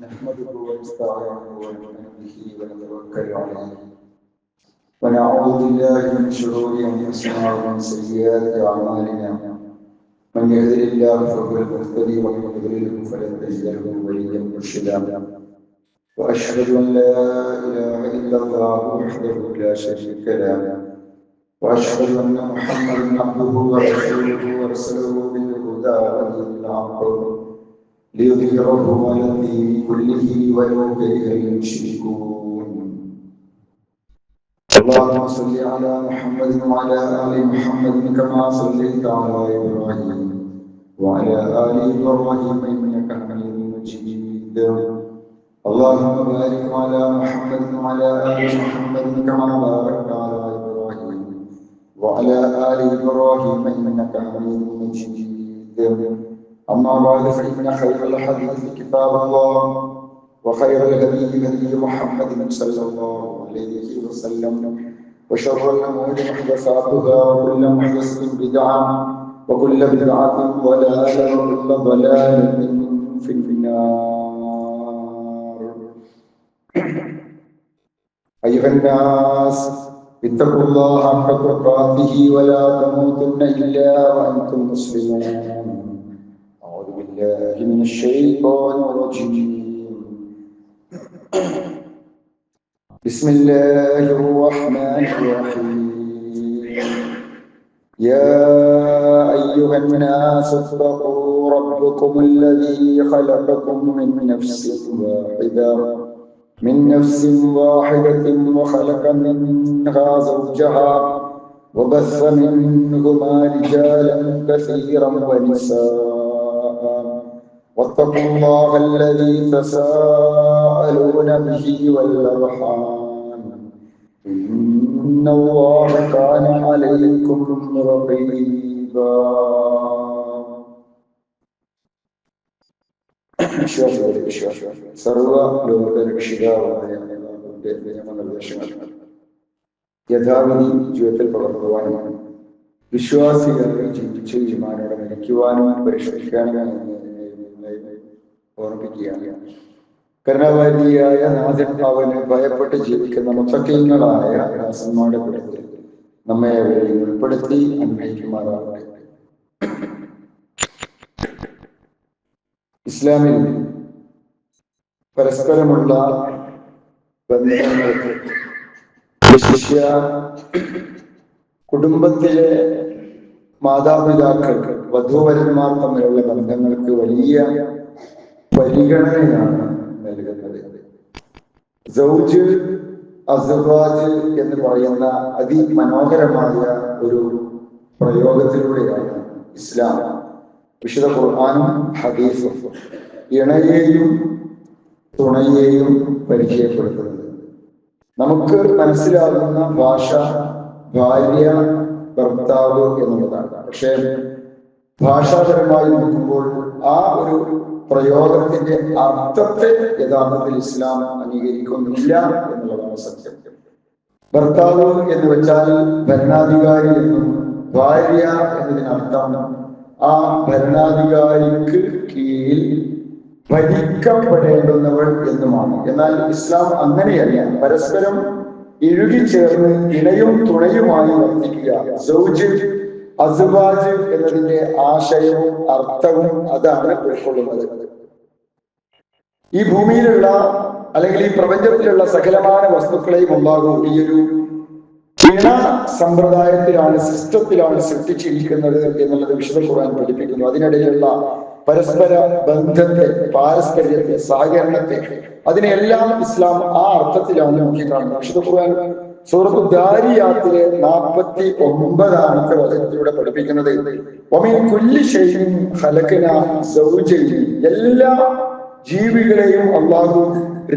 نحمده ونستعينه ونؤمن ونتوكل عليه. ونعوذ بالله من شرور أنفسنا ومن سيئات أعمالنا. من يهد الله فهو المهتدي ومن يضلله فلن تجد له وليا مرشدا. وأشهد أن لا إله إلا الله وحده لا شريك له. وأشهد أن محمدا عبده ورسوله ورسله بالهدى ودين الحق. ليظهره على الدين كله ولو كره المشركون. اللهم صل على محمد وعلى آل محمد كما صليت على إبراهيم وعلى آل إبراهيم إنك حميد مجيد. اللهم بارك على محمد وعلى آل محمد كما باركت على إبراهيم وعلى آل إبراهيم إنك حميد مجيد. أما بعد فإن خير الحديث كتاب الله وخير الهدي هدي محمد صلى الله عليه وسلم وشر الأمور محدثاتها وكل محدثة بدعة وكل بدعة ضلالة وكل ضلالة في النار. أيها الناس اتقوا الله حق تقاته ولا تموتن إلا وأنتم مسلمون. بالله من الشيطان الرجيم. بسم الله الرحمن الرحيم. يا أيها الناس اتقوا ربكم الذي خلقكم من نفس واحدة. من نفس واحدة وخلق منها زوجها وبث منهما رجالا كثيرا ونساء. واتقوا الله الذي تساءلون به والأرحام إن الله كان عليكم رقيبا വിശ്വാസികളുടെ വിശ്വാസം സർവ ലോക രക്ഷിതാവായ അള്ളാഹുവിന്റെ നിയമനിർദ്ദേശങ്ങൾ യഥാവിധി ജീവിതത്തിൽ പകർത്തുവാനും വിശ്വാസികളെ ജീവിച്ച് ഈമാനോടെ നയിക്കുവാനും പരിഷ്കരിക്കാനും ഓർമ്മിക്കുകയാണ് കരുണാവാരിയായ നാഥൻ അവന് ഭയപ്പെട്ട് ജീവിക്കുന്ന മുത്തക്കീങ്ങളായ ദാസന്മാരുടെ കൂട്ടത്തിൽ നമ്മെ അവരെയും ഉൾപ്പെടുത്തി അന്വയിക്കുമാറാവട്ടെ ഇസ്ലാമിൽ പരസ്പരമുള്ള ബന്ധങ്ങൾ ശിഷ്യ കുടുംബത്തിലെ മാതാപിതാക്കൾക്ക് വധൂവരന്മാർ തമ്മിലുള്ള ബന്ധങ്ങൾക്ക് വലിയ പരിഗണനയാണ് നൽകുന്നത്. സൗജ് എന്ന് പറയുന്ന അതിമനോഹരമായ ഒരു പ്രയോഗത്തിലൂടെയാണ് ഇസ്ലാം വിശുദ്ധ ഖുർആാനും ഹദീസും ഇണയെയും തുണയെയും പരിചയപ്പെടുത്തുന്നത്. നമുക്ക് മനസ്സിലാകുന്ന ഭാഷ ഭാര്യ ഭർത്താവ് എന്നുള്ളതാണ്. പക്ഷേ ഭാഷാപരമായി നോക്കുമ്പോൾ ആ ഒരു പ്രയോഗത്തിന്റെ അർത്ഥത്തെ യഥാർത്ഥത്തിൽ ഇസ്ലാം അംഗീകരിക്കുന്നില്ല എന്നുള്ളതാണ് സത്യം. ഭർത്താവ് എന്ന് വെച്ചാൽ ഭരണാധികാരി എന്നും ഭാര്യ എന്നതിനർത്ഥം ആ ഭരണാധികാരിക്ക് കീഴിൽ ഭരിക്കപ്പെടേണ്ടുന്നവൾ എന്നുമാണ്. എന്നാൽ ഇസ്ലാം അങ്ങനെയല്ല. പരസ്പരം ഇഴുകിച്ചേർന്ന് ഇണയും തുണയുമായി വർത്തിക്കുക. സൗജ് അസുബാജ് എന്നതിന്റെ ആശയവും അർത്ഥവും അതാണ് ഉൾക്കൊള്ളുന്നത്. ഈ ഭൂമിയിലുള്ള അല്ലെങ്കിൽ ഈ പ്രപഞ്ചത്തിലുള്ള സകലമായ വസ്തുക്കളെയും ഉണ്ടാകും. ഈ ഒരു ഇണ സമ്പ്രദായത്തിലാണ് സിസ്റ്റത്തിലാണ് സൃഷ്ടിച്ചിരിക്കുന്നത് എന്നുള്ളത് വിശുദ്ധ ഖുർആൻ പഠിപ്പിക്കുന്നു. അതിനിടയിലുള്ള പരസ്പര ബന്ധത്തെ പാരസ്പര്യത്തെ സഹകരണത്തെ അതിനെല്ലാം ഇസ്ലാം ആ അർത്ഥത്തിലാണ് നോക്കിക്കാണുന്നത്. വിശുദ്ധ ഖുർആൻ സൂറത്തു ദാരിയാത്തിലെ നാൽപ്പത്തി ഒമ്പതാമത്തെ വചനത്തിലൂടെ പഠിപ്പിക്കുന്നത് കുല്ലി എല്ലാ ജീവികളെയും അള്ളാഹു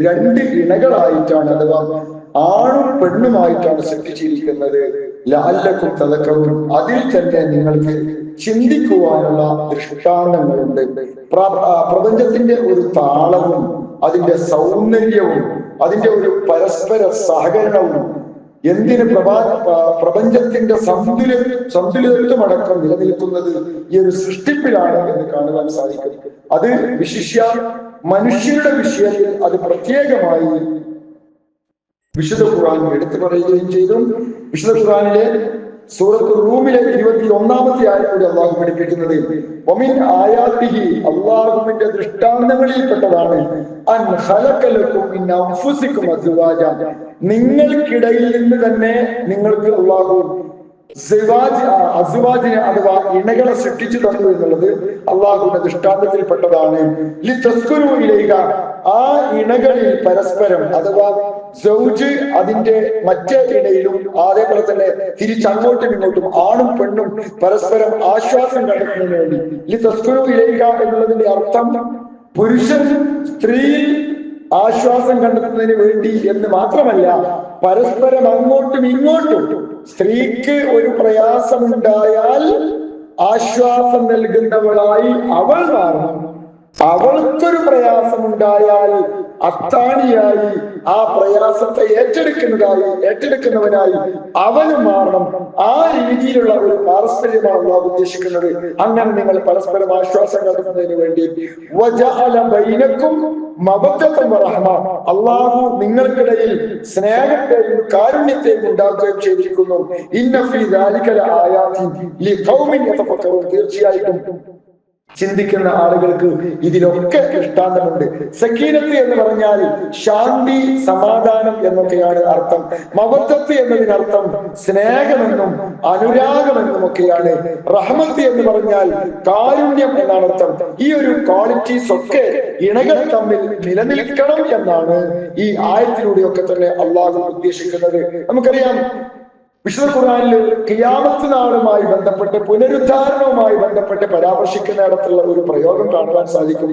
രണ്ട് ഇണകളായിട്ടാണ് അഥവാ ആണും പെണ്ണുമായിട്ടാണ് സൃഷ്ടിച്ചിരിക്കുന്നത്. ലാലക്കും തലക്കവും അതിൽ തന്നെ നിങ്ങൾക്ക് ചിന്തിക്കുവാനുള്ള ദൃഷ്ടാന്തങ്ങളുണ്ട്. പ്രപഞ്ചത്തിന്റെ ഒരു താളവും അതിന്റെ സൗന്ദര്യവും അതിന്റെ ഒരു പരസ്പര സഹകരണവും എന്തിന് പ്രഭാ പ്രപഞ്ചത്തിന്റെ സന്തുല സന്തുലിതത്വം അടക്കം നിലനിൽക്കുന്നത് ഈ ഒരു സൃഷ്ടിപ്പിലാണ് എന്ന് കാണുവാൻ സാധിക്കും. അത് വിശിഷ്യ മനുഷ്യരുടെ വിഷയത്തിൽ അത് പ്രത്യേകമായി വിശുദ്ധ ഖുറാൻ എടുത്തു പറയുകയും ചെയ്തു. വിശുദ്ധ ഖുർആനിലെ സൂറത്ത് റൂമിലെ ഇരുപത്തി ഒന്നാമത്തെ ആയത്തോടെ അള്ളാഹു പഠിപ്പിക്കുന്നത് ഒമിൻ ആയാത്തിഹി അള്ളാഹുവിന്റെ ദൃഷ്ടാന്തങ്ങളിൽപ്പെട്ടതാണ്. അൻ ഹലക്കലക്കും നിങ്ങൾക്കിടയിൽ നിന്ന് തന്നെ നിങ്ങൾക്ക് അള്ളാഹു അസുവാജിനെ അഥവാ ഇണകളെ സൃഷ്ടിച്ചു തന്നു എന്നുള്ളത് അള്ളാഹുവിന്റെ ദൃഷ്ടാന്തത്തിൽപ്പെട്ടതാണ്. ഇലൈക ആ ഇണകളിൽ പരസ്പരം അഥവാ സൗജ് അതിന്റെ മറ്റേ ഇടയിലും അതേപോലെ തന്നെ തിരിച്ചങ്ങോട്ടും ഇങ്ങോട്ടും ആണും പെണ്ണും പരസ്പരം ആശ്വാസം കണ്ടെത്തുന്നതിന് വേണ്ടി. ലി തസ്കുരു ഇലൈക എന്നുള്ളതിന്റെ അർത്ഥം പുരുഷൻ സ്ത്രീയിൽ ആശ്വാസം കണ്ടെത്തുന്നതിന് വേണ്ടി എന്ന് മാത്രമല്ല പരസ്പരം അങ്ങോട്ടും ഇങ്ങോട്ടും സ്ത്രീക്ക് ഒരു പ്രയാസമുണ്ടായാൽ ആശ്വാസം നൽകുന്നവളായി അവൾ മാറണം അവൾക്കൊരു പ്രയാസമുണ്ടായാൽ അത്താണിയായി ആ പ്രയാസത്തെ ഏറ്റെടുക്കുന്നതായി ഏറ്റെടുക്കുന്നവനായി അവനും മാറണം. ആ രീതിയിലുള്ള ഒരു പാരസ്പര്യമാണ് അള്ളാഹു ഉദ്ദേശിക്കുന്നത്. അങ്ങനെ നിങ്ങൾ പരസ്പരം ആശ്വാസം കണ്ടെത്തുന്നതിന് വേണ്ടി. വജഅല ബൈനക്കും മബദ്ദത്തും റഹ്മ. അള്ളാഹു നിങ്ങൾക്കിടയിൽ സ്നേഹത്തെയും കാരുണ്യത്തെയും ഉണ്ടാക്കുകയും ചെയ്തിരിക്കുന്നു. ഇന്ന ഫീ ദാലിക ലആയാത്തിൻ ലിഖൗമിൻ യതഫക്കറൂൻ. തീർച്ചയായിട്ടും ചിന്തിക്കുന്ന ആളുകൾക്ക് ഇതിലൊക്കെ ദൃഷ്ടാന്തമുണ്ട്. സക്കീനത്ത് എന്ന് പറഞ്ഞാൽ ശാന്തി സമാധാനം എന്നൊക്കെയാണ് അർത്ഥം. മബദ്ധത്ത് എന്നതിനർത്ഥം സ്നേഹമെന്നും അനുരാഗമെന്നും ഒക്കെയാണ് റഹ്മത്ത് എന്ന് പറഞ്ഞാൽ കാരുണ്യം എന്നാണ് അർത്ഥം. ഈ ഒരു ക്വാളിറ്റീസ് ഒക്കെ ഇണകൾ തമ്മിൽ നിലനിൽക്കണം എന്നാണ് ഈ ആയത്തിലൂടെയൊക്കെ തന്നെ അള്ളാഹു ഉദ്ദേശിക്കുന്നത്. നമുക്കറിയാം വിശുദ്ധ ഖുർആനിൽ കിയാമത്ത് നാളുമായി ബന്ധപ്പെട്ട് പുനരുദ്ധാരണവുമായി ബന്ധപ്പെട്ട് പരാമർശിക്കുന്നിടത്തുള്ള ഒരു പ്രയോഗം കാണുവാൻ സാധിക്കും.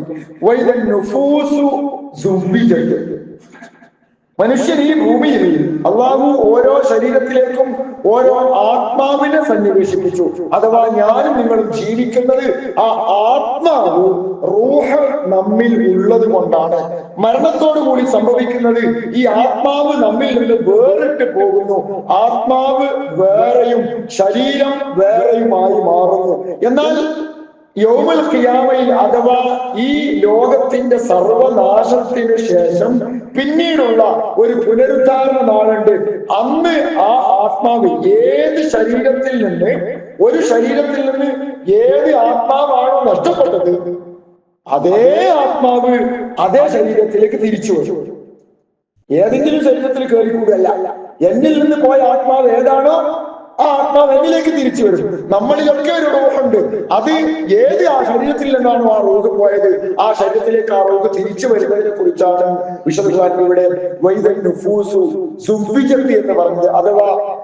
മനുഷ്യൻ ഈ ഭൂമിയിൽ അള്ളാഹു ഓരോ ശരീരത്തിലേക്കും ഓരോ ആത്മാവിനെ സന്നിവേശിപ്പിച്ചു. അഥവാ ഞാനും നിങ്ങളും ജീവിക്കുന്നത് ആ ആത്മാവ് റൂഹ് നമ്മിൽ ഉള്ളത് കൊണ്ടാണ്. മരണത്തോടുകൂടി സംഭവിക്കുന്നത് ഈ ആത്മാവ് നമ്മിൽ നിന്ന് വേറിട്ട് പോകുന്നു. ആത്മാവ് വേറെയും ശരീരം വേറെയുമായി മാറുന്നു. എന്നാൽ യോമൽ ഖിയാമയിൽ അഥവാ ഈ ലോകത്തിന്റെ സർവനാശത്തിനു ശേഷം പിന്നീടുള്ള ഒരു പുനരുദ്ധാരണ നാളുണ്ട്. അന്ന് ആ ആത്മാവ് ഏത് ശരീരത്തിൽ നിന്ന് ഒരു ശരീരത്തിൽ നിന്ന് ഏത് ആത്മാവാണോ നഷ്ടപ്പെട്ടത് അതേ ആത്മാവ് അതേ ശരീരത്തിലേക്ക് തിരിച്ചു വരും ഏതെങ്കിലും ശരീരത്തിൽ കയറി കൂടുകയല്ല എന്നിൽ നിന്ന് പോയ ആത്മാവ് ഏതാണോ ആ ആത്മാവ് എന്നിലേക്ക് തിരിച്ചു വരും. നമ്മളിലൊക്കെ ഒരു റോഹുണ്ട്. അത് ഏത് ആ ശരീരത്തിൽ നിന്നാണോ ആ റോഗ് പോയത്? ആ ശരീരത്തിലേക്ക് ആ റോഗ് തിരിച്ചു വരുന്നതിനെ കുറിച്ചാണ് വിശദ ഇവിടെ എന്ന് പറഞ്ഞത്. അഥവാ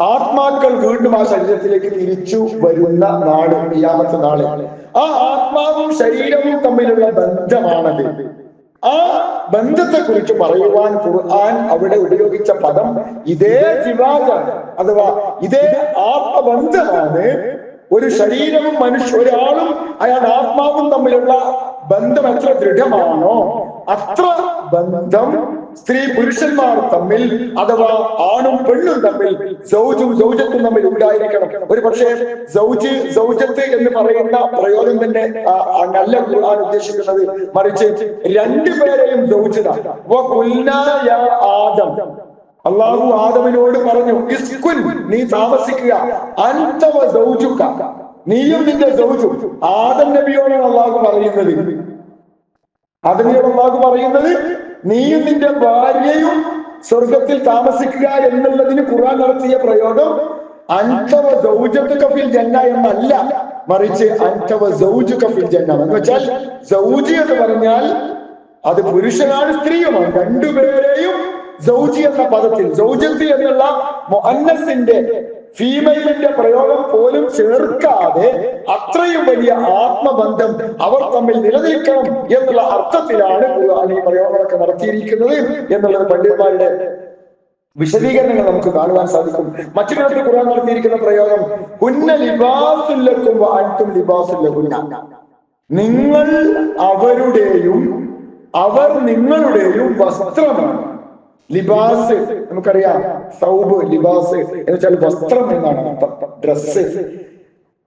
ആത്മാക്കൾ വീണ്ടും ആ ശരീരത്തിലേക്ക് തിരിച്ചു വരുന്ന നാട് ഇയാമത്തെ നാളെ. ആ ആത്മാവും ശരീരവും തമ്മിലുള്ള ബന്ധമാണത്. ആ ബന്ധത്തെ കുറിച്ച് പറയുവാൻ ഖുർആൻ അവിടെ ഉപയോഗിച്ച പദം ഇതേ ജിവാദാണ് അഥവാ ഇതേ ആത്മബന്ധമാണ്. ഒരു ശരീരവും മനുഷ്യ ഒരാളും അയാൾ ആത്മാവും തമ്മിലുള്ള ബന്ധം എത്ര ദൃഢമാണോ അത്ര ബന്ധം സ്ത്രീ പുരുഷന്മാർ തമ്മിൽ അഥവാ ആണും പെണ്ണും തമ്മിൽ സൗജും സൗജത്തും തമ്മിൽ ഉണ്ടായിരിക്കണം. ഒരു പക്ഷേ സൗജ് സൗജത്ത് എന്ന് പറയുന്ന പ്രയോഗം തന്നെ നല്ല ഖുർആൻ ഉദ്ദേശിക്കുന്നത് മറിച്ച് രണ്ടുപേരെയും സൗജിതാണ് ആദം. അള്ളാഹു ആദമിനോട് പറഞ്ഞു ഇസ്കുൻ നീ താമസിക്കുക. അന്തവ സൗജുക്ക നീയും നിന്റെ സൗജു. ആദം നബിയോടാണ് അള്ളാഹു പറയുന്നത്. അതിനോട് അള്ളാഹു പറയുന്നത് നീയും നിന്റെ ഭാര്യയും സ്വർഗത്തിൽ താമസിക്കുക എന്നുള്ളതിന് ഖുർആൻ നടത്തിയ പ്രയോഗം അഞ്ചവ സൗജത്ത് കഫിൽ ജന്ന എന്നല്ല. മറിച്ച് അഞ്ചവ സൗജ് കഫിൽ ജന്ന എന്ന് വെച്ചാൽ സൗജി എന്ന് പറഞ്ഞാൽ അത് പുരുഷനാണ് സ്ത്രീയുമാണ്. രണ്ടുപേരെയും സൗജി എന്ന പദത്തിൽ സൗജത്ത് എന്നുള്ള മുഅന്നസിന്റെ ഫീമെയിലിന്റെ പ്രയോഗം പോലും ചേർക്കാതെ അത്രയും വലിയ ആത്മബന്ധം അവർ തമ്മിൽ നിലനിൽക്കണം എന്നുള്ള അർത്ഥത്തിലാണ് ഈ പ്രയോഗങ്ങളൊക്കെ നടത്തിയിരിക്കുന്നത് എന്നുള്ളത് പണ്ഡിതന്മാരുടെ വിശദീകരണങ്ങൾ നമുക്ക് കാണുവാൻ സാധിക്കും. മറ്റൊരിടത്ത് ഖുർആൻ നടത്തിയിരിക്കുന്ന പ്രയോഗം കുന്ന ലിബാസുല്ലക്കും വാഴ്ത്തും ലിബാസുല്ല നിങ്ങൾ അവരുടെയും അവർ നിങ്ങളുടെയും വസ്ത്രമാണ്. ലിബാസ് നമുക്കറിയാം. സൗബ് ലിബാസ് എന്ന് വെച്ചാൽ വസ്ത്രം എന്നാണ് ഡ്രസ്സ്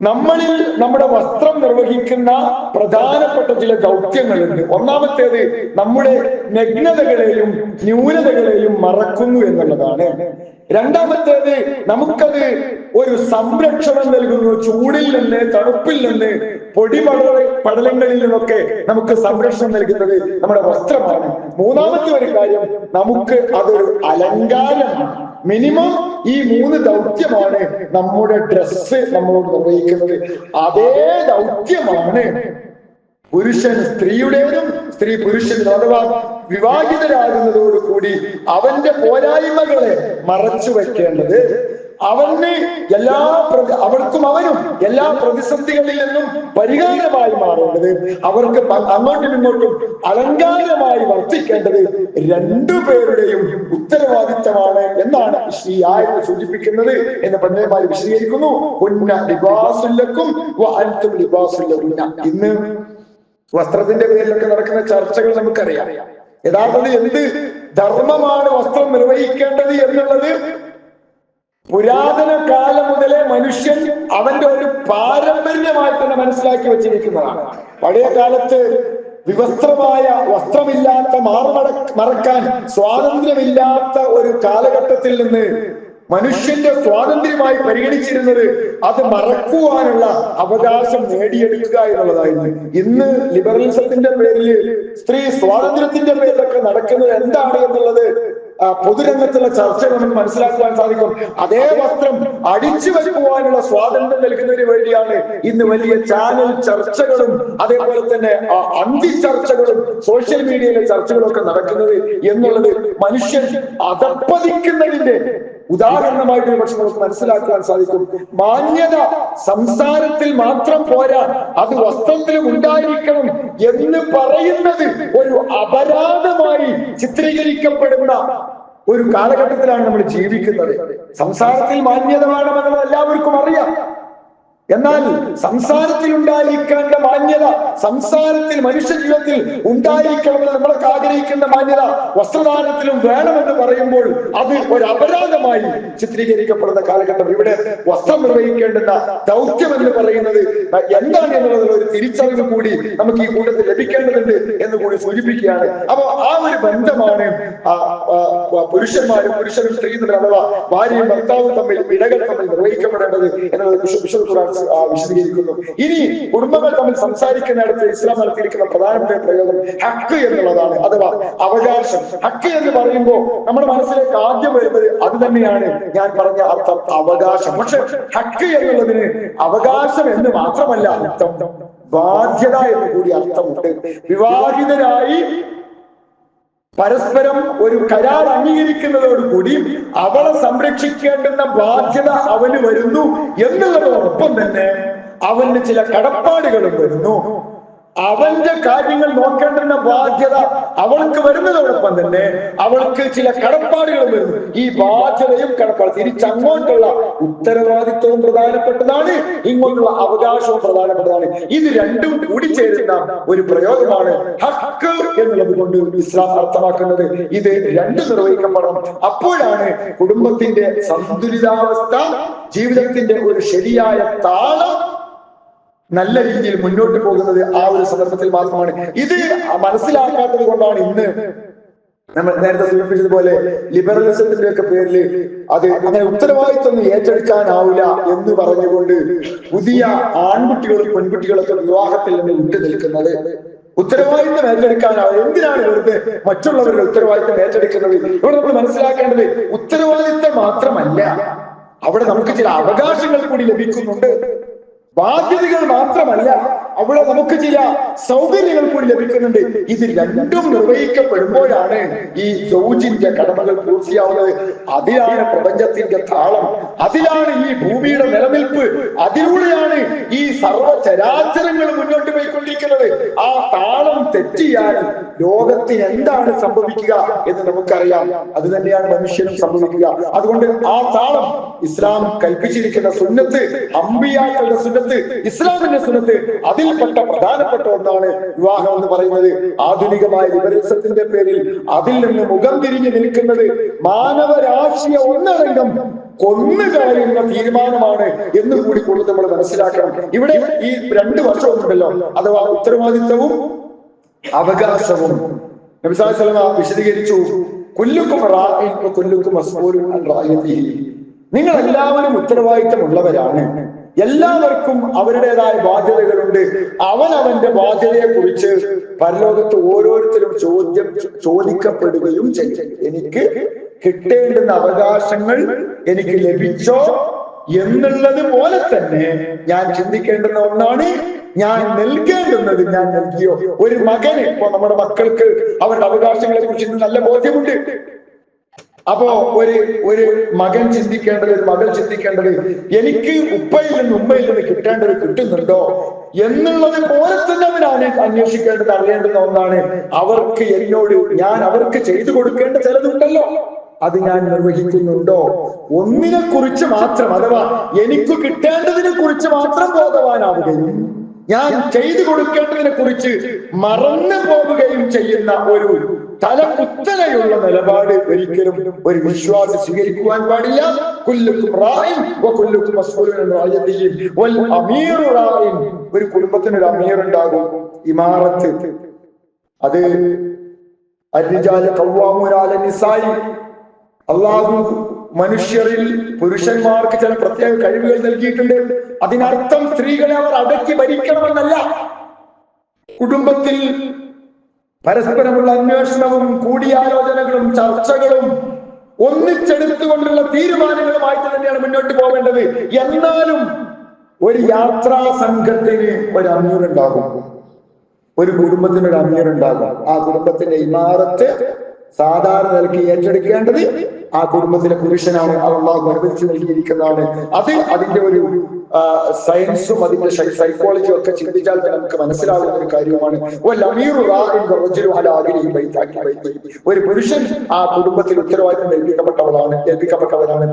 നമ്മളിൽ നമ്മുടെ വസ്ത്രം നിർവഹിക്കുന്ന പ്രധാനപ്പെട്ട ചില ദൗത്യങ്ങളുണ്ട്. ഒന്നാമത്തേത് നമ്മുടെ നഗ്നതകളെയും ന്യൂനതകളെയും മറക്കുന്നു എന്നുള്ളതാണ്. രണ്ടാമത്തേത് നമുക്കത് ഒരു സംരക്ഷണം നൽകുന്നു. ചൂടിൽ നിന്ന് തണുപ്പിൽ നിന്ന് പൊടി പടല പടലങ്ങളിൽ നിന്നൊക്കെ നമുക്ക് സംരക്ഷണം നൽകുന്നത് നമ്മുടെ വസ്ത്രമാണ്. മൂന്നാമത്തെ ഒരു കാര്യം നമുക്ക് അതൊരു അലങ്കാരമാണ്. മിനിമം ഈ മൂന്ന് ദൗത്യമാണ് നമ്മുടെ ഡ്രസ്സ് നമ്മളോട് നിർവഹിക്കുന്നത്. അതേ ദൗത്യമാണ് പുരുഷൻ സ്ത്രീയുടേതും സ്ത്രീ പുരുഷൻ അഥവാ വിവാഹിതരാകുന്നതോടുകൂടി അവന്റെ പോരായ്മകളെ മറച്ചു വെക്കേണ്ടത് അവന് എല്ലാ അവർക്കും അവനും എല്ലാ പ്രതിസന്ധികളിൽ നിന്നും പരിഹാരമായി മാറേണ്ടത് അവർക്ക് അങ്ങോട്ടും ഇങ്ങോട്ടും അലങ്കാരമായി വർത്തിക്കേണ്ടത് രണ്ടുപേരുടെയും ഉത്തരവാദിത്തമാണ് എന്നാണ് ശ്രീ ആയത് സൂചിപ്പിക്കുന്നത് എന്ന് പണ്ഡിതന്മാർ വിശദീകരിക്കുന്നു. ഉന്ന ലിബാസുല്ലക്കും വ അൻതും ലിബാസുല്ലകുന്ന ഇന്ന് വസ്ത്രത്തിന്റെ പേരിലൊക്കെ നടക്കുന്ന ചർച്ചകൾ നമുക്കറിയാം. യഥാർത്ഥത്തിൽ എന്ത് ധർമ്മമാണ് വസ്ത്രം നിർവഹിക്കേണ്ടത് എന്നുള്ളത് പുരാതന കാലം മുതലേ മനുഷ്യൻ അവന്റെ ഒരു പാരമ്പര്യമായി തന്നെ മനസ്സിലാക്കി വെച്ചിരിക്കുന്നതാണ്. പഴയ കാലത്ത് വിവസ്ത്രമായ വസ്ത്രമില്ലാത്ത മാറുമട മറക്കാൻ സ്വാതന്ത്ര്യമില്ലാത്ത ഒരു കാലഘട്ടത്തിൽ നിന്ന് മനുഷ്യന്റെ സ്വാതന്ത്ര്യമായി പരിഗണിച്ചിരുന്നത് അത് മറക്കുവാനുള്ള അവകാശം നേടിയെടുക്കുക എന്നുള്ളതായിരുന്നു. ഇന്ന് ലിബറലിസത്തിന്റെ പേരിൽ സ്ത്രീ സ്വാതന്ത്ര്യത്തിന്റെ പേരിലൊക്കെ നടക്കുന്നത് എന്താണ് എന്നുള്ളത് പൊതുരംഗത്തുള്ള ചർച്ചകൾ നമുക്ക് മനസ്സിലാക്കുവാൻ സാധിക്കും. അതേ വസ്ത്രം അടിച്ചു വരുവാനുള്ള സ്വാതന്ത്ര്യം നൽകുന്നതിന് വേണ്ടിയാണ് ഇന്ന് വലിയ ചാനൽ ചർച്ചകളും അതേപോലെ തന്നെ അന്തി ചർച്ചകളും സോഷ്യൽ മീഡിയയിലെ ചർച്ചകളും ഒക്കെ നടക്കുന്നത് എന്നുള്ളത് മനുഷ്യൻ അധപ്പതിക്കുന്നതിന്റെ ഉദാഹരണമായിട്ട് പക്ഷെ നമുക്ക് മനസ്സിലാക്കുവാൻ സാധിക്കും. മാന്യത സംസാരത്തിൽ മാത്രം പോരാ അത് വസ്ത്രത്തിലും ഉണ്ടായിരിക്കണം എന്ന് പറയുന്നത് ഒരു അപരാധമായി ചിത്രീകരിക്കപ്പെടുന്ന ഒരു കാലഘട്ടത്തിലാണ് നമ്മൾ ജീവിക്കുന്നത്. സംസാരത്തിൽ മാന്യത വേണമെന്നുള്ളത് എല്ലാവർക്കും അറിയാം. എന്നാൽ സംസാരത്തിൽ ഉണ്ടായിരിക്കേണ്ട മാന്യത സംസാരത്തിൽ മനുഷ്യ ജീവിതത്തിൽ ഉണ്ടായിരിക്കണമെന്ന് നമ്മളൊക്കെ ആഗ്രഹിക്കുന്ന മാന്യത വസ്ത്രദാനത്തിലും വേണമെന്ന് പറയുമ്പോൾ അത് ഒരു അപരാധമായി ചിത്രീകരിക്കപ്പെടുന്ന കാലഘട്ടം. ഇവിടെ വസ്ത്രം നിർവഹിക്കേണ്ടുന്ന ദൗത്യം എന്ന് പറയുന്നത് എന്താണ് എന്നുള്ളതിൽ ഒരു തിരിച്ചറിവ് കൂടി നമുക്ക് ഈ കൂട്ടത്തിൽ ലഭിക്കേണ്ടതുണ്ട് എന്ന് കൂടി സൂചിപ്പിക്കുകയാണ്. അപ്പൊ ആ ഒരു ബന്ധമാണ് പുരുഷന്മാരും പുരുഷനും സ്ത്രീയും അഥവാ ഭാര്യയും ഭർത്താവും തമ്മിൽ ഇടകൾ തമ്മിൽ നിർവഹിക്കപ്പെടേണ്ടത് എന്നുള്ളത് വിശു- വിശുദ്ധ വിശദീകരിക്കുന്നു. ഇനി കുടുംബങ്ങൾ തമ്മിൽ സംസാരിക്കുന്നിടത്ത് ഇസ്ലാം നടത്തിയിരിക്കുന്ന പ്രധാനപ്പെട്ട പ്രയോഗം ഹക്ക് എന്നുള്ളതാണ് അഥവാ അവകാശം. ഹക്ക് എന്ന് പറയുമ്പോൾ നമ്മുടെ മനസ്സിലേക്ക് ആദ്യം വരുന്നത് അത് തന്നെയാണ് ഞാൻ പറഞ്ഞ അർത്ഥം അവകാശം. പക്ഷെ ഹക്ക് എന്നുള്ളതിന് അവകാശം എന്ന് മാത്രമല്ല അർത്ഥം. ബാധ്യത എന്ന് കൂടി അർത്ഥമുണ്ട്. വിവാഹിതരായി പരസ്പരം ഒരു കരാർ അംഗീകരിക്കുന്നതോടുകൂടി അവളെ സംരക്ഷിക്കേണ്ടുന്ന ബാധ്യത അവന് വരുന്നു എന്നുള്ളതോടൊപ്പം തന്നെ അവന് ചില കടപ്പാടുകളും വരുന്നു. അവന്റെ കാര്യങ്ങൾ നോക്കേണ്ടുന്ന ബാധ്യത അവൾക്ക് വരുന്നതോടൊപ്പം തന്നെ അവൾക്ക് ചില കടപ്പാടുകളും വരുന്നു. ഈ ബാധ്യതയും കടപ്പാട് തിരിച്ചങ്ങോട്ടുള്ള ഉത്തരവാദിത്വവും പ്രധാനപ്പെട്ടതാണ്. ഇങ്ങോട്ടുള്ള അവകാശവും പ്രധാനപ്പെട്ടതാണ്. ഇത് രണ്ടും കൂടി ചേരുന്ന ഒരു പ്രയോഗമാണ് ഹക്ക് എന്നുള്ളത് കൊണ്ട് ഇസ്ലാം അർത്ഥമാക്കുന്നത്. ഇത് രണ്ടും നിർവഹിക്കപ്പെടണം. അപ്പോഴാണ് കുടുംബത്തിന്റെ സന്തുലിതാവസ്ഥ ജീവിതത്തിന്റെ ഒരു ശരിയായ താളം നല്ല രീതിയിൽ മുന്നോട്ട് പോകുന്നത് ആ ഒരു സന്ദർഭത്തിൽ മാത്രമാണ്. ഇത് മനസ്സിലാക്കാത്തത് കൊണ്ടാണ് ഇന്ന് നമ്മൾ നേരത്തെ സൂചിപ്പിച്ചതുപോലെ ലിബറലിസത്തിന്റെ ഒക്കെ പേരിൽ അത് അങ്ങനെ ഉത്തരവാദിത്വം ഏറ്റെടുക്കാനാവില്ല എന്ന് പറഞ്ഞുകൊണ്ട് പുതിയ ആൺകുട്ടികളും പെൺകുട്ടികളൊക്കെ വിവാഹത്തിൽ നിന്ന് വിട്ടു നിൽക്കുന്നത്. ഉത്തരവാദിത്തം ഏറ്റെടുക്കാനാവില്ല എന്തിനാണ് ഇവിടുത്തെ മറ്റുള്ളവരുടെ ഉത്തരവാദിത്തം ഏറ്റെടുക്കുന്നത്? ഇവിടെ നമ്മൾ മനസ്സിലാക്കേണ്ടത് ഉത്തരവാദിത്തം മാത്രമല്ല. അവിടെ നമുക്ക് ചില അവകാശങ്ങൾ കൂടി ലഭിക്കുന്നുണ്ട്. ബാധ്യതകൾ മാത്രമല്ല അവിടെ നമുക്ക് ചില സൗകര്യങ്ങൾ കൂടി ലഭിക്കുന്നുണ്ട്. ഇത് രണ്ടും നിർവഹിക്കപ്പെടുമ്പോഴാണ് ഈ സൗജിന്റെ കടമകൾ പൂർത്തിയാവുന്നത്. അതിലാണ് പ്രപഞ്ചത്തിന്റെ താളം. അതിലാണ് ഈ ഭൂമിയുടെ നിലനിൽപ്പ്. അതിലൂടെയാണ് ഈ സർവചരാചരങ്ങൾ മുന്നോട്ട് പോയിക്കൊണ്ടിരിക്കുന്നത്. ആ താളം തെറ്റിയാൽ ലോകത്തിന് എന്താണ് സംഭവിക്കുക എന്ന് നമുക്കറിയാം. അത് തന്നെയാണ് മനുഷ്യനും സംഭവിക്കുക. അതുകൊണ്ട് ആ താളം ഇസ്ലാം കൽപ്പിച്ചിരിക്കുന്ന സുന്നത്ത് അമ്പിയാക്കളുടെ സുന്നത്ത് ഇസ്ലാമിന്റെ സുന്നത്ത് അതിൽ പെട്ട പ്രധാനപ്പെട്ട ഒന്നാണ് വിവാഹം എന്ന് പറയുന്നത്. ആധുനികമായ ലിബറലിസത്തിന്റെ പേരിൽ അതിൽ നിന്ന് മുഖം തിരിഞ്ഞു നിൽക്കുന്നത് മാനവരാശിയെ ഒന്നടങ്കം കൊന്നുകളയുന്ന തീരുമാനമാണ് എന്ന് കൂടി കൊണ്ട് നമ്മൾ മനസ്സിലാക്കണം. ഇവിടെ ഈ രണ്ട് വർഷമുണ്ടല്ലോ അഥവാ ഉത്തരവാദിത്തവും അവകാശവും. നബിസാസ്ലമ വിശദീകരിച്ചു. കൊല്ലുക്കും കൊല്ലുക്കും നിങ്ങൾ എല്ലാവരും ഉത്തരവാദിത്തമുള്ളവരാണ്. എല്ലാവർക്കും അവരുടേതായ ബാധ്യതകളുണ്ട്. അവൻ അവന്റെ ബാധ്യതയെ കുറിച്ച് പരലോകത്ത് ഓരോരുത്തരും ചോദ്യം ചോദിക്കപ്പെടുകയും ചെയ്യും. എനിക്ക് കിട്ടേണ്ടുന്ന അവകാശങ്ങൾ എനിക്ക് ലഭിച്ചോ എന്നുള്ളത് പോലെ തന്നെ ഞാൻ ചിന്തിക്കേണ്ടുന്ന ഒന്നാണ് ഞാൻ നൽകേണ്ടുന്നത് ഞാൻ നൽകിയോ. ഒരു മകന് ഇപ്പൊ നമ്മുടെ മക്കൾക്ക് അവരുടെ അവകാശങ്ങളെ കുറിച്ച് നല്ല ബോധ്യമുണ്ട്. അപ്പോ ഒരു ഒരു മകൻ ചിന്തിക്കേണ്ടത് ഒരു മകൾ ചിന്തിക്കേണ്ടത് എനിക്ക് ഉപ്പയിൽ നിന്ന് ഉമ്മയിൽ നിന്ന് കിട്ടേണ്ടത് കിട്ടുന്നുണ്ടോ? എന്നുള്ളത് പോലെ തന്നെ അവനാണ് അന്വേഷിക്കേണ്ടത് അറിയേണ്ടുന്ന ഒന്നാണ്. അവർക്ക് എന്നോട് ഞാൻ അവർക്ക് ചെയ്തു കൊടുക്കേണ്ട ചിലതുണ്ടല്ലോ. അത് ഞാൻ നിർവഹിക്കുന്നുണ്ടോ? ഒന്നിനെ കുറിച്ച് മാത്രം അഥവാ എനിക്ക് കിട്ടേണ്ടതിനെ കുറിച്ച് മാത്രം ബോധവാനാവുകയും ഞാൻ ചെയ്തു കൊടുക്കേണ്ടതിനെ കുറിച്ച് മറന്നു പോവുകയും ചെയ്യുന്ന ഒരു തലകുത്തനെയുള്ള നിലപാട് ഒരിക്കലും ഒരു വിശ്വാസി സ്വീകരിക്കുവാൻ പാടില്ല. കുല്ലുക്കും കൊല്ലുക്കും ഒരു കുടുംബത്തിന് ഒരു അമീർ ഉണ്ടാകും. ഇമാറത്ത്. അത് അള്ളാഹു മനുഷ്യരിൽ പുരുഷന്മാർക്ക് ചില പ്രത്യേക കഴിവുകൾ നൽകിയിട്ടുണ്ട്. അതിനർത്ഥം സ്ത്രീകളെ അവർ അടക്കി ഭരിക്കണമെന്നല്ല. കുടുംബത്തിൽ പരസ്പരമുള്ള അന്വേഷണവും കൂടിയാലോചനകളും ചർച്ചകളും ഒന്നിച്ചെടുത്തുകൊണ്ടുള്ള തീരുമാനങ്ങളുമായിട്ട് തന്നെയാണ് മുന്നോട്ട് പോകേണ്ടത് എന്നാലും ഒരു യാത്രാ സംഘത്തിന് ഒരു അമീറുണ്ടാകും. ഒരു കുടുംബത്തിന് ഒരു അമീറുണ്ടാകും. ആ കുടുംബത്തിന്റെ ഇമാറത്ത് സാധാരണ നിലയ്ക്ക് ഏറ്റെടുക്കേണ്ടത് ആ കുടുംബത്തിലെ പുരുഷനാണ്. അള്ളാഹു അനുവദിച്ചു നൽകിയിരിക്കുന്നതാണ്. അത് അതിന്റെ ഒരു സയൻസും അതിന്റെ സൈക്കോളജിയും ഒക്കെ ചിന്തിച്ചാൽ തന്നെ നമുക്ക് മനസ്സിലാകുന്ന ഒരു കാര്യമാണ്. ഒരു പുരുഷൻ ആ കുടുംബത്തിൽ ഉത്തരവാദിത്തം ഏൽപ്പിക്കപ്പെട്ടവളാണ് ഏൽപ്പിക്കപ്പെട്ടവരാണ്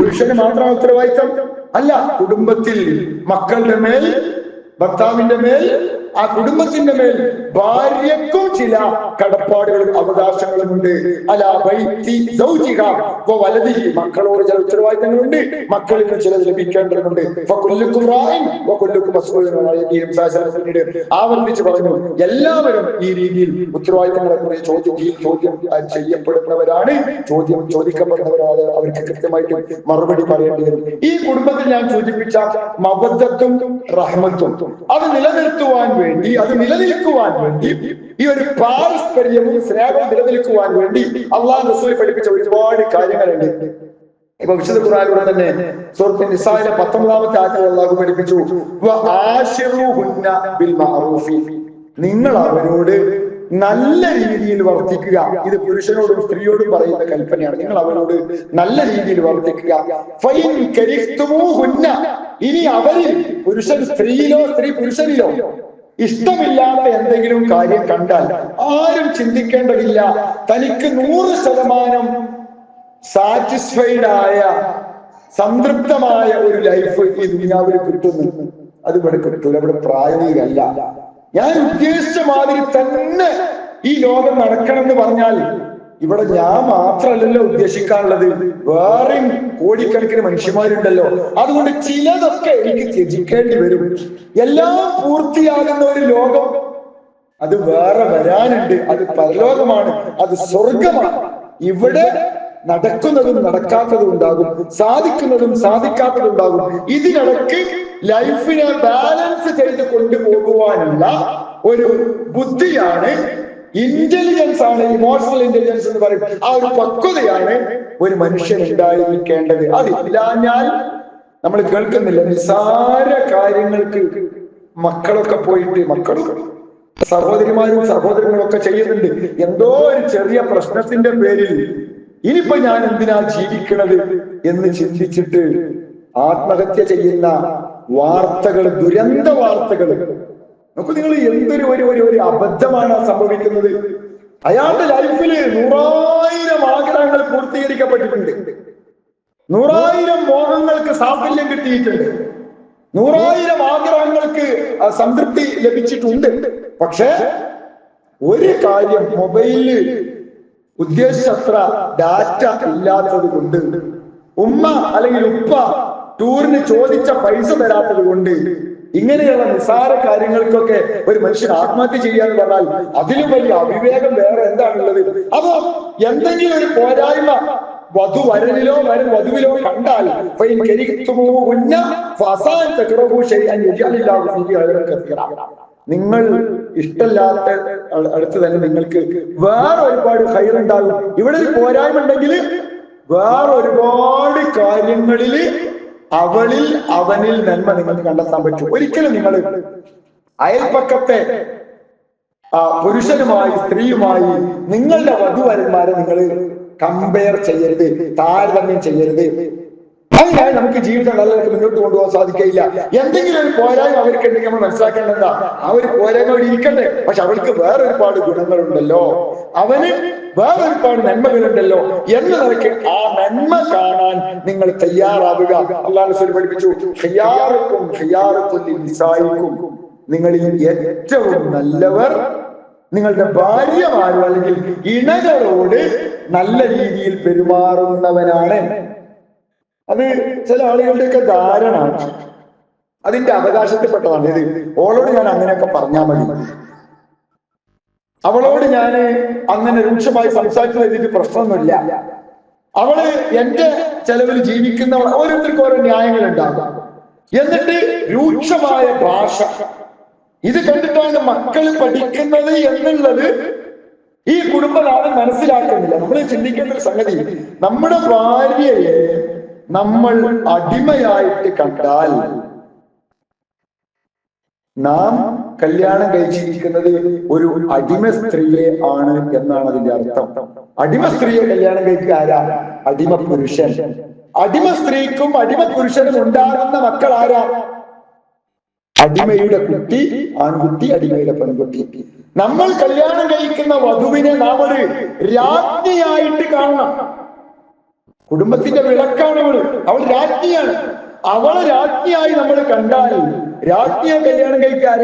പുരുഷന് മാത്രം ഉത്തരവാദിത്തം. അല്ല കുടുംബത്തിൽ മക്കളുടെ മേൽ ഭർത്താവിന്റെ മേൽ ആ കുടുംബത്തിന്റെ മേൽ ഭാര്യക്കും ചില കടപ്പാടുകളും അവകാശങ്ങളും ഉണ്ട് അല വലതി മക്കളോട് ചില ഉത്തരവാദിത്തങ്ങളുണ്ട്. മക്കളിൽ നിന്ന് ചിലത് ലഭിക്കേണ്ടതുണ്ട്. ആവർത്തിച്ച് പറഞ്ഞു. എല്ലാവരും ഈ രീതിയിൽ ഉത്തരവാദിത്തങ്ങളെ കുറിച്ച് ചോദ്യം ചോദ്യം ചെയ്യപ്പെടുന്നവരാണ്. ചോദ്യം ചോദിക്കപ്പെടുന്നവരാണ്. അവർക്ക് കൃത്യമായിട്ട് മറുപടി പറയേണ്ടി വരും. ഈ കുടുംബത്തിൽ ഞാൻ സൂചിപ്പിച്ച മബദ്ധത്തും റഹ്മത്തും. അത് നിലനിർത്തുവാൻ വേണ്ടി അത് നിലനിൽക്കുവാൻ വേണ്ടി ഈ ഒരു പാരസ്പര്യവും സ്നേഹവും നിലനിൽക്കുവാൻ വേണ്ടി അള്ളാഹ് റസൂൽ പഠിപ്പിച്ച ഒരുപാട് കാര്യങ്ങളുണ്ട്. ഇപ്പൊ വിശുദ്ധ ഖുറാനിലൂടെ തന്നെ സുഹൃത്ത് നിസായിലെ പത്തൊമ്പതാമത്തെ ആറ്റം അള്ളാഹു പഠിപ്പിച്ചു നിങ്ങൾ അവരോട് നല്ല രീതിയിൽ വർത്തിക്കുക. ഇത് പുരുഷനോടും സ്ത്രീയോടും പറയുന്ന കൽപ്പനയാണ്. നിങ്ങൾ അവരോട് നല്ല രീതിയിൽ വർത്തിക്കുക. ഇനി അവരിൽ പുരുഷൻ സ്ത്രീയിലോ സ്ത്രീ പുരുഷനിലോ ഇഷ്ടമില്ലാത്ത എന്തെങ്കിലും കാര്യം കണ്ടാൽ ആരും ചിന്തിക്കേണ്ടതില്ല. തനിക്ക് നൂറ് ശതമാനം സാറ്റിസ്ഫൈഡ് ആയ സംതൃപ്തമായ ഒരു ലൈഫ് ഈ ദുനിയാവിൽ കിട്ടുന്നു. അത് ഇവിടെ കിട്ടൂല ഇവിടെ പ്രായോഗികമല്ല. ഞാൻ ഉദ്ദേശിച്ച മാതിരി തന്നെ ഈ ലോകം നടക്കണം എന്ന് പറഞ്ഞാൽ ഇവിടെ ഞാൻ മാത്രമല്ലല്ലോ ഉദ്ദേശിക്കാനുള്ളത്. വേറെയും കോടിക്കണക്കിന് മനുഷ്യന്മാരുണ്ടല്ലോ. അതുകൊണ്ട് ചിലതൊക്കെ എനിക്ക് ത്യജിക്കേണ്ടി വരും. എല്ലാം പൂർത്തിയാകുന്ന ഒരു ലോകം. അത് വേറെ വരാനുണ്ട്. അത് പരലോകമാണ്. അത് സ്വർഗമാണ്. ഇവിടെ നടക്കുന്നതും നടക്കാത്തതും ഉണ്ടാകും. സാധിക്കുന്നതും സാധിക്കാത്തതും ഉണ്ടാകും. ഇതിനിടയ്ക്ക് ലൈഫിനെ ബാലൻസ് ചെയ്ത് കൊണ്ടുപോകുവാനുള്ള ഒരു ബുദ്ധിയാണ് ഇന്റലിജൻസ് ആണ് ഇമോഷണൽ ഇന്റലിജൻസ് എന്ന് പറയും. ആ ഒരു പക്വതയാണ് ഒരു മനുഷ്യൻ ഉണ്ടായിരിക്കേണ്ടത്. അതില്ലാഞ്ഞാൽ നമ്മൾ കേൾക്കുന്നില്ല. നിസാര കാര്യങ്ങൾക്ക് മക്കളൊക്കെ പോയിട്ട് മക്കളും സഹോദരിമാരും സഹോദരങ്ങളും ഒക്കെ ചെയ്യുന്നുണ്ട്. എന്തോ ഒരു ചെറിയ പ്രശ്നത്തിന്റെ പേരിൽ ഇനിയിപ്പോ ഞാൻ എന്തിനാ ജീവിക്കണത് എന്ന് ചിന്തിച്ചിട്ട് ആത്മഹത്യ ചെയ്യുന്ന വാർത്തകൾ ദുരന്ത വാർത്തകൾ നോക്കൂ നിങ്ങൾ എന്തൊരു ഒരു ഒരു ഒരു അബദ്ധമാണ് സംഭവിക്കുന്നത്? അയാളുടെ ലൈഫിൽ നൂറായിരം ആഗ്രഹങ്ങൾ പൂർത്തീകരിക്കപ്പെട്ടിട്ടുണ്ട്. നൂറായിരം മോഹങ്ങൾക്ക് സാഫല്യം കിട്ടിയിട്ടുണ്ട്. നൂറായിരം ആഗ്രഹങ്ങൾക്ക് സംതൃപ്തി ലഭിച്ചിട്ടുണ്ട്. പക്ഷെ ഒരു കാര്യം മൊബൈലിൽ ഉദ്ദേശിച്ചത്ര ഡാറ്റ ഇല്ലാത്തത് കൊണ്ട് ഉമ്മ അല്ലെങ്കിൽ ഉപ്പ ടൂറിന് ചോദിച്ച പൈസ തരാത്തത് കൊണ്ട് ഇങ്ങനെയുള്ള നിസ്സാര കാര്യങ്ങൾക്കൊക്കെ ഒരു മനുഷ്യൻ ആത്മഹത്യ ചെയ്യാന്ന് പറഞ്ഞാൽ അതിലും വലിയ അവിവേകം വേറെ എന്താണുള്ളത്? അപ്പോ എന്തെങ്കിലും ഒരു പോരായ്മ വധു വരലിലോ വരൻ വധുവിലോ കണ്ടാൽ നിങ്ങൾ ഇഷ്ടമില്ലാത്ത അടുത്ത് തന്നെ നിങ്ങൾക്ക് വേറെ ഒരുപാട് ഹൈറുണ്ടാകും ഇവിടെ ഒരു പോരായ്മ ഉണ്ടെങ്കിൽ വേറെ ഒരുപാട് കാര്യങ്ങളിൽ അവളിൽ അവനിൽ നന്മ നിങ്ങൾക്ക് കണ്ടെത്താൻ പറ്റും. ഒരിക്കലും നിങ്ങൾ അയൽപ്പക്കത്തെ ആ പുരുഷനുമായി സ്ത്രീയുമായി നിങ്ങളുടെ വധുവരന്മാരെ നിങ്ങൾ കമ്പയർ ചെയ്യരുത് താരതമ്യം ചെയ്യരുത്. അങ്ങനെ നമുക്ക് ജീവിതം നല്ല മുന്നോട്ട് കൊണ്ടുപോകാൻ സാധിക്കില്ല എന്തെങ്കിലും ഒരു പോരായ്മ അവർക്ക് ഉണ്ടെങ്കിൽ നമ്മൾ മനസ്സിലാക്കേണ്ടതാ ആ ഒരു പോരായ്മ അവിടെ ഇരിക്കട്ടെ. പക്ഷെ അവൾക്ക് വേറെ ഒരുപാട് ഗുണങ്ങളുണ്ടല്ലോ. അവന് വേറെ ഒരുപാട് നന്മകളുണ്ടല്ലോ. എന്ന നിലയ്ക്ക് ആ നന്മ കാണാൻ നിങ്ങൾ തയ്യാറാവുക. അള്ളാഹു പഠിപ്പിച്ചു. ഹയ്യാറുക്കും ഹയ്യാറുക്കും നിസായിക്കും. നിങ്ങളിൽ ഏറ്റവും നല്ലവർ നിങ്ങളുടെ ഭാര്യമാരോ അല്ലെങ്കിൽ ഇണകളോട് നല്ല രീതിയിൽ പെരുമാറുന്നവനാണ്. അത് ചില ആളുകളുടെയൊക്കെ ധാരണ അതിന്റെ അവകാശത്തിൽപ്പെട്ടതാണ്. ഇത് ഓളോട് ഞാൻ അങ്ങനെയൊക്കെ പറഞ്ഞാൽ മതി. അവളോട് ഞാൻ അങ്ങനെ രൂക്ഷമായി സംസാരിച്ചു കഴിഞ്ഞിട്ട് പ്രശ്നമൊന്നുമില്ല. അവൾ എന്റെ ചെലവിൽ ജീവിക്കുന്നവൾ ഓരോരുത്തർക്കും ഓരോ ന്യായങ്ങൾ ഉണ്ടാകും എന്നിട്ട് രൂക്ഷമായ ഭാഷ. ഇത് കണ്ടിട്ടാണ് മക്കൾ പഠിക്കുന്നത് എന്നുള്ളത് ഈ കുടുംബനാഥൻ മനസ്സിലാക്കുന്നില്ല. നമ്മൾ ചിന്തിക്കേണ്ട ഒരു സംഗതി നമ്മുടെ ഭാര്യയെ നമ്മൾ അടിമയായിട്ട് കണ്ടാൽ നാം കല്യാണം കഴിച്ചിരിക്കുന്നത് ഒരു അടിമ സ്ത്രീയെ ആണ് എന്നാണ് അതിന്റെ അർത്ഥം. അടിമ സ്ത്രീയെ കല്യാണം കഴിക്കുക ആരാ? അടിമ പുരുഷൻ. അടിമ സ്ത്രീക്കും അടിമ പുരുഷനും ഉണ്ടാകുന്ന മക്കൾ ആരാ? അടിമയുടെ കുട്ടി ആൺകുട്ടി അടിമയുടെ പെൺകുട്ടി. നമ്മൾ കല്യാണം കഴിക്കുന്ന വധുവിനെ നാം ഒരു രാജ്ഞിയായിട്ട് കാണണം. കുടുംബത്തിന്റെ വിളക്കാണ് അവൾ അവൾ രാജ്ഞിയാണ്. അവളെ രാജ്ഞിയായി നമ്മൾ കണ്ടാൽ രാജ്ഞിയെ കല്യാണം കഴിക്കാര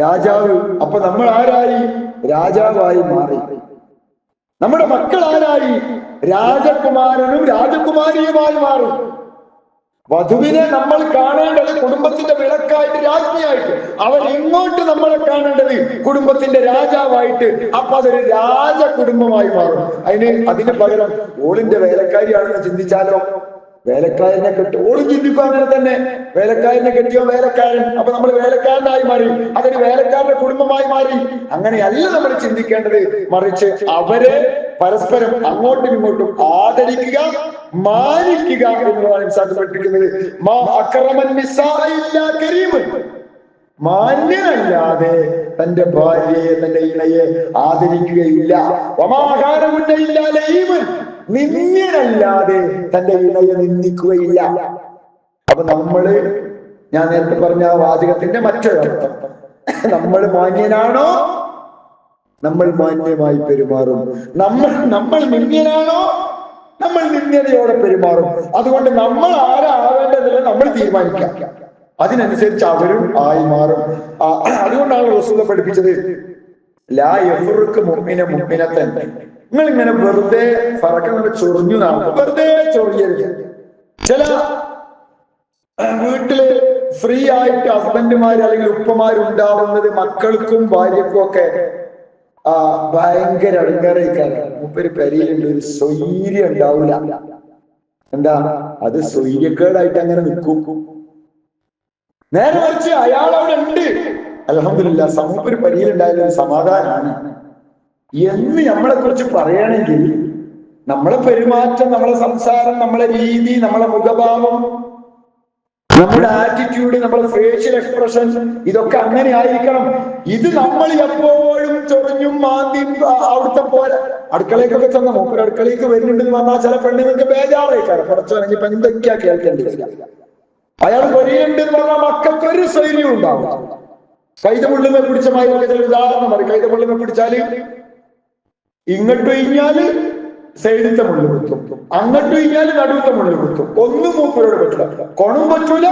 രാജാവ്. അപ്പൊ നമ്മൾ ആരായി? രാജാവായി മാറി. നമ്മുടെ മക്കൾ ആരായി? രാജകുമാരനും രാജകുമാരിയുമായി മാറും. വധുവിനെ നമ്മൾ കാണേണ്ടത് കുടുംബത്തിന്റെ വിളക്കായിട്ട് രാജ്ഞിയായിട്ട്. അവൻ ഇങ്ങോട്ട് നമ്മളെ കാണേണ്ടത്? കുടുംബത്തിന്റെ രാജാവായിട്ട്. അപ്പൊ അതൊരു രാജ കുടുംബമായി മാറും. അതിന് അതിന് പകരം ഓളിന്റെ വേലക്കാരിയാണെന്ന് ചിന്തിച്ചാലോ? വേലക്കാരനെ കെട്ടി ഓളും ചിന്തിക്കും അങ്ങനെ തന്നെ. വേലക്കാരനെ കെട്ടിയോ വേലക്കാരൻ? അപ്പൊ നമ്മൾ വേലക്കാരനായി മാറി. അതൊരു വേലക്കാരന്റെ കുടുംബമായി മാറി. അങ്ങനെയല്ല നമ്മൾ ചിന്തിക്കേണ്ടത്. മറിച്ച് അവരെ പരസ്പരം അങ്ങോട്ടും ഇങ്ങോട്ടും ആദരിക്കുക മാനിക്കുക എന്നുള്ളതാണ് സാധ്യപ്പെട്ടിരിക്കുന്നത് മാ അക്രമൻ ഇല്ലാ മാന്യനല്ലാതെ തന്റെ ഭാര്യയെ തന്റെ ഇണയെ ആദരിക്കുകയില്ല. നിന്ദ്യനല്ലാതെ തന്റെ ഇണയെ നിന്ദിക്കുകയില്ല. അപ്പൊ നമ്മൾ ഞാൻ നേരത്തെ പറഞ്ഞ ആ വാചകത്തിന്റെ മറ്റൊരർത്ഥം. നമ്മൾ മാന്യനാണോ നമ്മൾ മാന്യമായി പെരുമാറും. നമ്മൾ നമ്മൾ നിന്ദ്യനാണോ? നമ്മൾ നിന്ദ്യതയോടെ പെരുമാറും. അതുകൊണ്ട് നമ്മൾ ആരാവേണ്ടതില്ല നമ്മൾ തീരുമാനിക്കാം. അതിനനുസരിച്ച് അവരും ആയി മാറും. അതുകൊണ്ടാണ് റസൂല പഠിപ്പിച്ചത് ലാ യഫുറുക്ക് മുമ്മിനെ മുമ്മിനത്തൻ നിങ്ങൾ ഇങ്ങനെ വെറുതെ ഫറക്കങ്ങനെ ചൊറിഞ്ഞു നടക്കും വെറുതെ ചൊറിയരുത്. ചില വീട്ടിൽ ഫ്രീ ആയിട്ട് ഹസ്ബൻഡുമാര് അല്ലെങ്കിൽ ഉപ്പമാരുണ്ടാവുന്നത് മക്കൾക്കും ഭാര്യക്കും ഒക്കെ ആ ഭയങ്കര അടങ്ങാറേക്കാണ് മൂപ്പര് പെരയിലുണ്ട് ഒരു സ്വൈര്യം ഉണ്ടാവില്ല എന്താ? അത് സ്വൈര്യക്കേടായിട്ട് അങ്ങനെ നിൽക്കും. നേരെ മറിച്ച് അയാൾ അവിടെ ഉണ്ട്. അലഹമില്ല സമൂഹം ഒരു പരിയിലുണ്ടായാലും ഒരു സമാധാനമാണ് എന്ന് നമ്മളെ കുറിച്ച് പറയണമെങ്കിൽ നമ്മളെ പെരുമാറ്റം നമ്മളെ സംസാരം നമ്മളെ രീതി നമ്മളെ മുഖഭാവം നമ്മുടെ ആറ്റിറ്റ്യൂഡ് നമ്മളെ ഫേഷ്യൽ എക്സ്പ്രഷൻ ഇതൊക്കെ അങ്ങനെ ആയിരിക്കണം. ഇത് നമ്മൾ എപ്പോഴും ചൊറിഞ്ഞും മാന്തിയും ആ, അവിടുത്തെ പോലെ. അടുക്കളയ്ക്കൊക്കെ ചെന്ന മൂപ്പര് അടുക്കളയ്ക്ക് വരുന്നുണ്ടെന്ന് പറഞ്ഞാൽ ചില പെണ്ണുങ്ങൾക്ക് ബേജാറായിക്കാരം. കുറച്ചാണെങ്കിൽ ഇപ്പൊ എന്തൊക്കെയാ കേൾക്കേണ്ടി അയാൾ പൊരിയുണ്ട് എന്ന് പറഞ്ഞാൽ മക്കൾക്ക് ഒരു സൈന്യം ഉണ്ടാവും കൈതമുള്ളുമേ പിടിച്ച മാതിരി ചില ഉദാഹരണം പറയും. കൈതമുള്ളുമേ പിടിച്ചാൽ ഇങ്ങോട്ട് കഴിഞ്ഞാൽ സൈഡിത്തെ മുള്ളു കുത്തും. അങ്ങോട്ട് കഴിഞ്ഞാൽ നടുവത്തെ മുള്ളു കുത്തും. ഒന്നും മൂപ്പരോട് പറ്റില്ല കൊണും പറ്റൂല.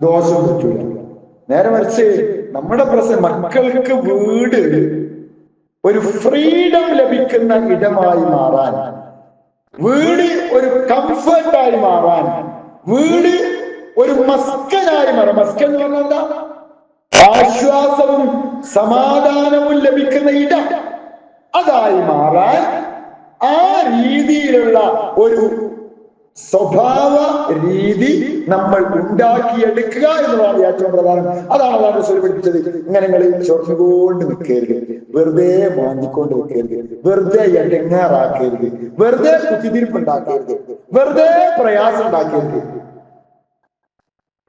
ദോഷം പറ്റൂല. നേരെ മറിച്ച് നമ്മുടെ പ്രശ്നം മക്കൾക്ക് വീട് ഒരു ഫ്രീഡം ലഭിക്കുന്ന ഇടമായി മാറാൻ വീട് ഒരു കംഫർട്ടായി മാറാൻ വീട് ഒരു മസ്കനായി മാറാൻ. മസ്കൻ എന്ന് പറഞ്ഞാൽ എന്താ? ആശ്വാസവും സമാധാനവും ലഭിക്കുന്ന ഇടം. അതായി മാറാൻ ആ രീതിയിലുള്ള ഒരു സ്വഭാവ രീതി നമ്മൾ ഉണ്ടാക്കിയെടുക്കുക എന്നുള്ളതാണ് ഏറ്റവും പ്രധാനം. അതാണ് അതാണ് റസൂൽ പഠിപ്പിച്ചത്. ഇങ്ങനെ നിങ്ങൾ ചൊറിഞ്ഞുകൊണ്ട് നിൽക്കരുത്. വെറുതെ മാന്തിക്കൊണ്ട് നിൽക്കരുത്. വെറുതെ എടങ്ങാറാക്കരുത്. വെറുതെ കുത്തിതിരിപ്പ് ഉണ്ടാക്കരുത് വെറുതെ പ്രയാസം ഉണ്ടാക്കരുത്.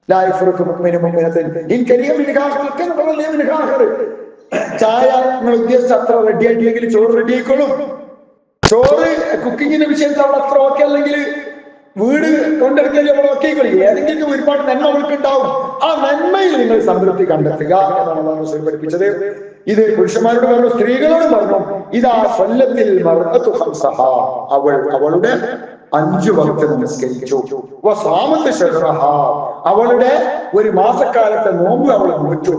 ലൈഫർക്ക് മുമ്പിന് മുമ്പിനത്തിൽ എനിക്കറിയാം ചായ നിങ്ങൾ ഉദ്ദേശിച്ച അത്ര റെഡി ആയിട്ടില്ലെങ്കിൽ ചോറ് റെഡി ആയിക്കോളും. ചോറ് കുക്കിങ്ങിന്റെ വിഷയത്തിൽ അവിടെ അത്ര ഓക്കെ അല്ലെങ്കിൽ വീട് കൊണ്ടെടുക്കൽ അവിടെ ഒക്കെ കളിക്കും ഏതെങ്കിലും ഒരുപാട് നന്മ അവൾക്ക് ഉണ്ടാവും ആ നന്മയിൽ നിങ്ങൾ സംതൃപ്തി കണ്ടെത്തുക എന്നാണ് അള്ളാഹു പഠിപ്പിച്ചത്. ഇത് പുരുഷന്മാരോട് പറഞ്ഞു സ്ത്രീകളോട് പറഞ്ഞു. ഇതാ സ്വല്ലത്തിൽ അവൾ അവളുടെ അഞ്ചു വർഷം നിസ്കരിച്ചു. അവളുടെ ഒരു മാസക്കാലത്തെ നോമ്പ് അവൾ നോറ്റു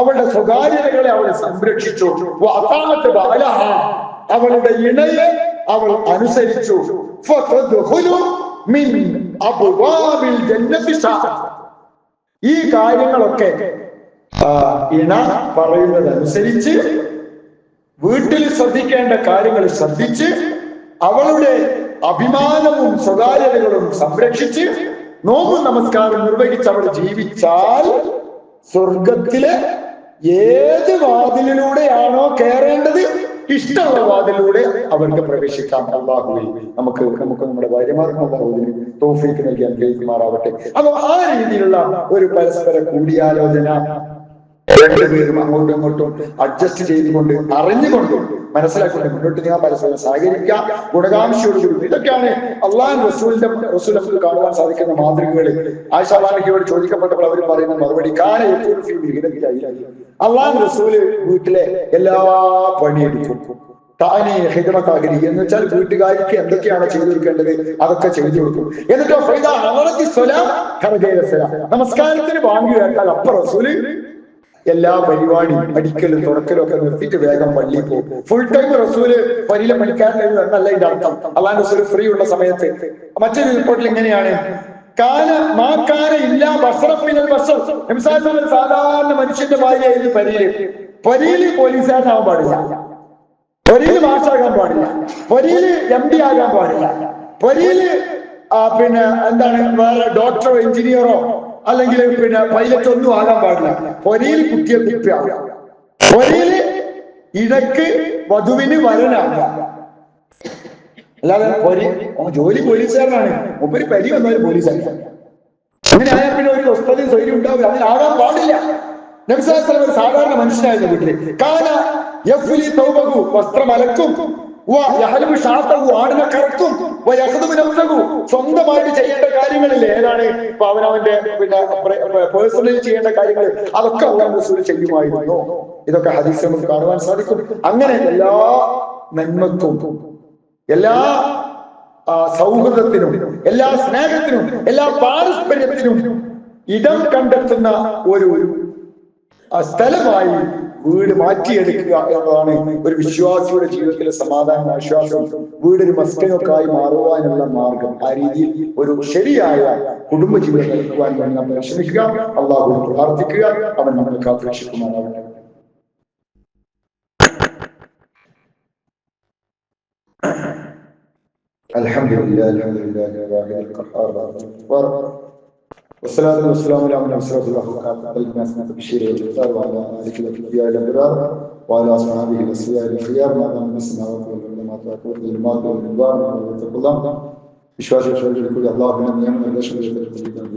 അവളുടെ സ്വകാര്യതകളെ അവൾ സംരക്ഷിച്ചു. അവളുടെ ഇണയെ അവൾ അനുസരിച്ചു. ഈ കാര്യങ്ങളൊക്കെ ഇണ പറയുന്നതനുസരിച്ച് വീട്ടിൽ ശ്രദ്ധിക്കേണ്ട കാര്യങ്ങൾ ശ്രദ്ധിച്ച് അവളുടെ അഭിമാനവും സ്വകാര്യതകളും സംരക്ഷിച്ച് നോമ്പ് നമസ്കാരം നിർവഹിച്ച് അവൾ ജീവിച്ചാൽ സ്വർഗത്തിലെ ഏത് വാതിലിലൂടെയാണോ കയറേണ്ടത് ഇഷ്ടമുള്ള വാതിലൂടെ അവർക്ക് പ്രവേശിക്കാം. അള്ളാഹുവിൽ നമുക്ക് നമുക്ക് നമ്മുടെ ഭാര്യമാർക്കും അള്ളാഹുവിന് നൽകിയാൽ നൽകി അനുഗ്രഹിക്കുമാറാവട്ടെ. അപ്പൊ ആ രീതിയിലുള്ള ഒരു പരസ്പര കൂടിയാലോചന രണ്ടുപേരും അങ്ങോട്ടും ഇങ്ങോട്ടും അഡ്ജസ്റ്റ് ചെയ്തുകൊണ്ട് അറിഞ്ഞുകൊണ്ട് മനസ്സിലാക്കിക്കൊണ്ട് മുന്നോട്ട് നീങ്ങാൻ പരസ്പരം സഹകരിക്കാം. ഗുണകാംക്ഷയോടുകൂടി ഇതൊക്കെയാണ് അള്ളാഹ് റസൂലിന്റെ റസൂൽ കാണുവാൻ സാധിക്കുന്ന മാതൃകകൾ ആശാവാനിക്കയോട് ചോദിക്കപ്പെട്ടപ്പോൾ അവർ പറയുന്ന മറുപടി അള്ളാഹു റസൂൽ വീട്ടിലെ എല്ലാ പണിയെടുക്കും. താനെ ഹിതമത്താകരി എന്ന് വെച്ചാൽ വീട്ടുകാർക്ക് എന്തൊക്കെയാണ് ചെയ്തു കൊടുക്കേണ്ടത് അതൊക്കെ ചെയ്തു കൊടുക്കും. എന്നിട്ടോ നമസ്കാരത്തിന് വാങ്ങി കേട്ടാൽ അപ്പ റസൂൽ എല്ലാ പരിപാടി പഠിക്കലും തുറക്കലും ഒക്കെ നിർത്തിയിട്ട് വേഗം പള്ളി പോകും. ഫുൾ ടൈം റസൂൽ പനിയിലെ പണിക്കാരനായിരുന്നു എന്നല്ല ഇതിന്റെ അർത്ഥം. അള്ളാൻ റസൂൽ ഫ്രീ ഉള്ള സമയത്ത്. മറ്റൊരു റിപ്പോർട്ടിൽ എങ്ങനെയാണ്? കാല മാക്കാല ഇല്ല ബസറപ്പിനൽ ബസർ. സാധാരണ മനുഷ്യന്റെ ഭാര്യയായിരുന്നു പരിയിൽ പരിയിൽ പോലീസുകാരനാവാൻ പാടില്ല. പരിയിൽ മാഷാകാൻ പാടില്ല. പരിയിൽ എം ഡി ആകാൻ പാടില്ല. പരിയിൽ ആ, പിന്നെ എന്താണ് വേറെ ഡോക്ടറോ എഞ്ചിനീയറോ അല്ലെങ്കിൽ പിന്നെ പൈലറ്റ് ഒന്നും ആകാൻ പാടില്ല. പൊരിയിൽ കുത്തിയ കുപ്പിയാവുക പൊരിയിൽ ഇടയ്ക്ക് വധുവിന് വരനാവുക അല്ലാതെ പൊരി ജോലി പോലീസുകാരനാണ്. ഒപ്പര് പരി വന്നവര് പോലീസുകാരൻ അങ്ങനെ ആയാൽ പിന്നെ ഒരു വസ്തു സ്വൈര്യം ഉണ്ടാവില്ല. അങ്ങനെ ആകാൻ പാടില്ല. നബിസാസ്ലം ഒരു സാധാരണ മനുഷ്യനായിരുന്നു വീട്ടിൽ. കാന വസ്ത്രം അലക്കും. ആടിനെ കറക്കും സ്വന്തമായിട്ട് ചെയ്യേണ്ട കാര്യങ്ങളിൽ ഏതാണ്? ഇപ്പൊ അവനവന്റെ പിന്നെ പേഴ്സണലി ചെയ്യേണ്ട കാര്യങ്ങൾ അതൊക്കെ അവൻ റസൂൽ ചെയ്യുമായിരുന്നു. ഇതൊക്കെ ഹദീസ് കാണുവാൻ സാധിക്കും. അങ്ങനെ എല്ലാ നന്മക്കും എല്ലാ സൗഹൃദത്തിനും എല്ലാ സ്നേഹത്തിനും എല്ലാ പാരസ്പര്യത്തിനും ഇടം കണ്ടെത്തുന്ന ഒരു സ്ഥലമായി വീട് മാറ്റിയെടുക്കുക എന്നതാണ് ഒരു വിശ്വാസിയുടെ ജീവിതത്തിലെ സമാധാനം ആശ്വാസം വീട് ഒരു മസ്കനൊക്കെ ആയി മാറുവാനുള്ള മാർഗം ആ രീതിയിൽ ഒരു ശരിയായ കുടുംബ ജീവിതം നയിക്കുവാൻ വേണ്ടി നമ്മൾ ശ്രമിക്കുക അള്ളാഹു പ്രാർത്ഥിക്കുക അവൻ നമ്മളെ കാത്തുരക്ഷിക്കുമാറാവട്ടെ الحمد لله الحمد لله الواحد القهار الجبار والصلاة والسلام على من أسرف الأخلاق الناس بشير الإفطار وعلى آله الأكبياء الأبرار وعلى أصحابه الأسياء الخيار ما دام نسمع والعلماء والعلماء والعلماء واتقوا الله بشفاعة رسول الله الله من يمن الله